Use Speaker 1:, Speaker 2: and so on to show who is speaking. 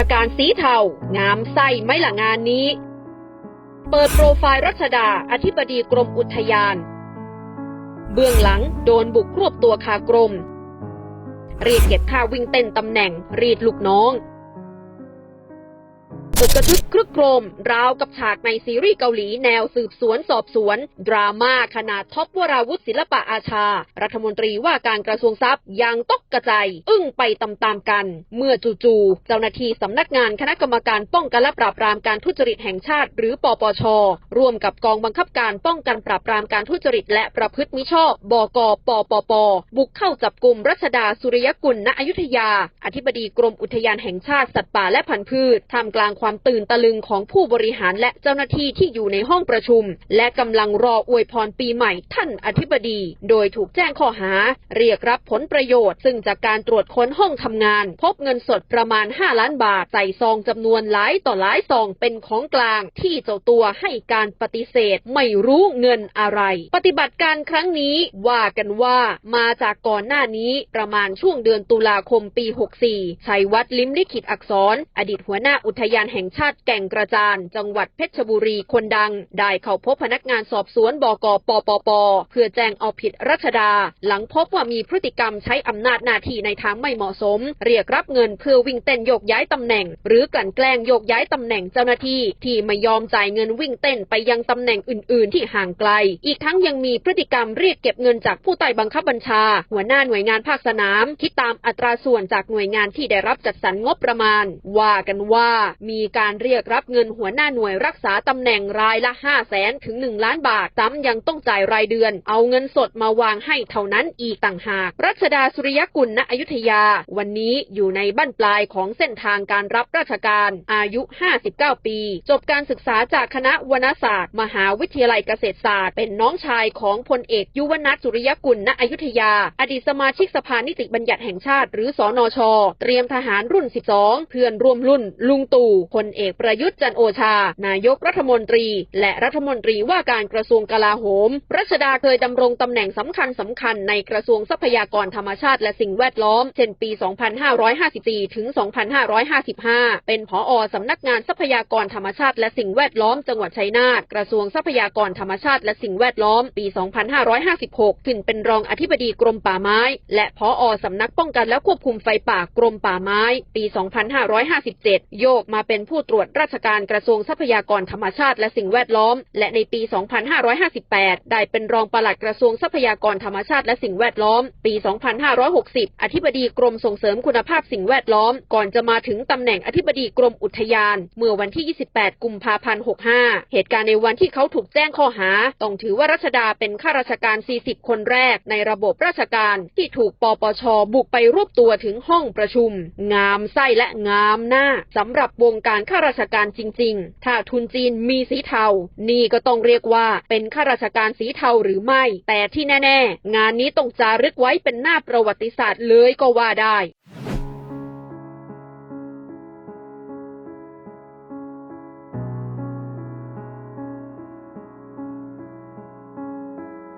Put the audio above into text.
Speaker 1: ชการสีเทา งามไส้ไม่ละงานนี้ เปิดโปรไฟล์รัชดา อธิบดีกรมอุทยาน เบื้องหลังโดนบุกรวบตัวคากรม เรียกเก็บค่าวิ่งเต้นตำแหน่งรีดลูกน้อง กกระทึกครึกโครม ราวกับฉากในซีรีส์เกาหลีแนวสืบสวนสอบสวน ดราม่าขนาดท็อปวราวุธศิลปะอาชา รัฐมนตรีว่าการกระทรวงทรัพย์ยังตกกระจายอึ้งไปตามๆกัน เมื่อจู่ๆเจ้าหน้าที่สำนักงานคณะกรรมการป้องกันและปราบปรามการทุจริตแห่งชาติ หรือปปช ร่วมกับกองบังคับการป้องกันปราบปรามการทุจริต และประพฤติมิชอบ บกปปป บุกเข้าจับกลุ่มรัชดาสุริยกุลณอยุธยา อธิบดีกรมอุทยานแห่งชาติสัตว์ป่าและพันธุ์พืชท่ามกลางความตื่นตะลึงของผู้บริหารและเจ้าหน้าที่ที่อยู่ในห้องประชุม และกำลังรออวยพรปีใหม่ท่านอธิบดี โดยถูกแจ้งข้อหา เรียกรับผลประโยชน์ ซึ่งจากการตรวจค้นห้องทำงาน พบเงินสดประมาณ 5 ล้านบาทใส่ซองจำนวนหลายต่อหลายซองเป็นของกลาง ที่เจ้าตัวให้การปฏิเสธ ไม่รู้เงินอะไร ปฏิบัติการครั้งนี้ว่ากันว่ามาจากก่อนหน้านี้ประมาณช่วงเดือนตุลาคมปี 64ชัยวัฒน์ลิ้มลิขิตอักษร อดีตหัวหน้าอุทยานแห่งชาติแก่งกระจาน จังหวัดเพชรบุรีคนดัง ได้เข้าพบพนักงานสอบสวนบกปปป เพื่อแจ้งเอาผิดรัชดา หลังพบว่ามีพฤติกรรมใช้อำนาจหน้าที่ในทางไม่เหมาะสม เรียกรับเงินเพื่อวิ่งเต้นโยกย้ายตำแหน่ง หรือกลั่นแกล้งโยกย้ายตำแหน่งเจ้าหน้าที่ ที่ไม่ยอมจ่ายเงินวิ่งเต้นไปยังตำแหน่งอื่น ๆ ที่ห่างไกล อีกทั้งยังมีพฤติกรรมเรียกเก็บเงินจากผู้ใต้บังคับบัญชา หัวหน้าหน่วยงานภาคสนามคิดตามอัตราส่วนจากหน่วยงานที่ได้รับจัดสรรงบประมาณ ว่ากันว่ามีการการเรียกรับเงินหัวหน้าหน่วยรักษาตำแหน่งรายละ 5 0 0แสนถึง 1 ล้านบาท ซ้ำยังต้องจ่ายรายเดือน เอาเงินสดมาวางให้เท่านั้นอีกต่างหาก รัชดาสุริยกุลณอยุธยา วันนี้อยู่ในบั้นปลายของเส้นทางการรับราชการ อายุ 59 ปี จบการศึกษาจากคณะวรรณศาสตร์ มหาวิทยาลัยเกษตรศาสตร์ เป็นน้องชายของพลเอกยุวนัทสุริยกุลณอยุธยา อดีตสมาชิกสภานิติบัญญัติแห่งชาติ หรือสอนช เตรียมทหารรุ่น 12 เพื่อนร่วมรุ่น ลุงตู่พลเอกประยุทธ์จันโอชา นายกรัฐมนตรี และรัฐมนตรีว่าการกระทรวงกลาโหม รัชดาเคยดำรงตำแหน่งสำคัญสำคัญในกระทรวงทรัพยากรธรรมชาติและสิ่งแวดล้อม เช่นปี 2554 ถึง 2555 เป็นผอสำนักงานทรัพยากรธรรมชาติและสิ่งแวดล้อมจังหวัดชัยนาท กระทรวงทรัพยากรธรรมชาติและสิ่งแวดล้อม ปี 2556 ขึ้นเป็นรองอธิบดีกรมป่าไม้ และผอสำนักป้องกันและควบคุมไฟป่ากรมป่าไม้ ปี 2557 โยกมาเป็นผู้ตรวจราชการกระทรวงทรัพยากรธรรมชาติและสิ่งแวดล้อม และในปี 2558 ได้เป็นรองปลัดกระทรวงทรัพยากรธรรมชาติและสิ่งแวดล้อม ปี 2560 อธิบดีกรมส่งเสริมคุณภาพสิ่งแวดล้อม ก่อนจะมาถึงตำแหน่งอธิบดีกรมอุทยาน เมื่อวันที่ 28 กุมภาพันธ์ 65 เหตุการณ์ในวันที่เขาถูกแจ้งข้อหา ต้องถือว่ารัชดาเป็นข้าราชการ 40 คนแรกในระบบราชการที่ถูกปปช บุกไปรวบตัวถึงห้องประชุม งามไส้และงามหน้าสำหรับวงการข้าราชการจริง ๆ ถ้าทุนจีนมีสีเทา นี่ก็ต้องเรียกว่าเป็นข้าราชการสีเทาหรือไม่ แต่ที่แน่ ๆ งานนี้ต้องจารึกไว้เป็นหน้าประวัติศาสตร์เลยก็ว่าได้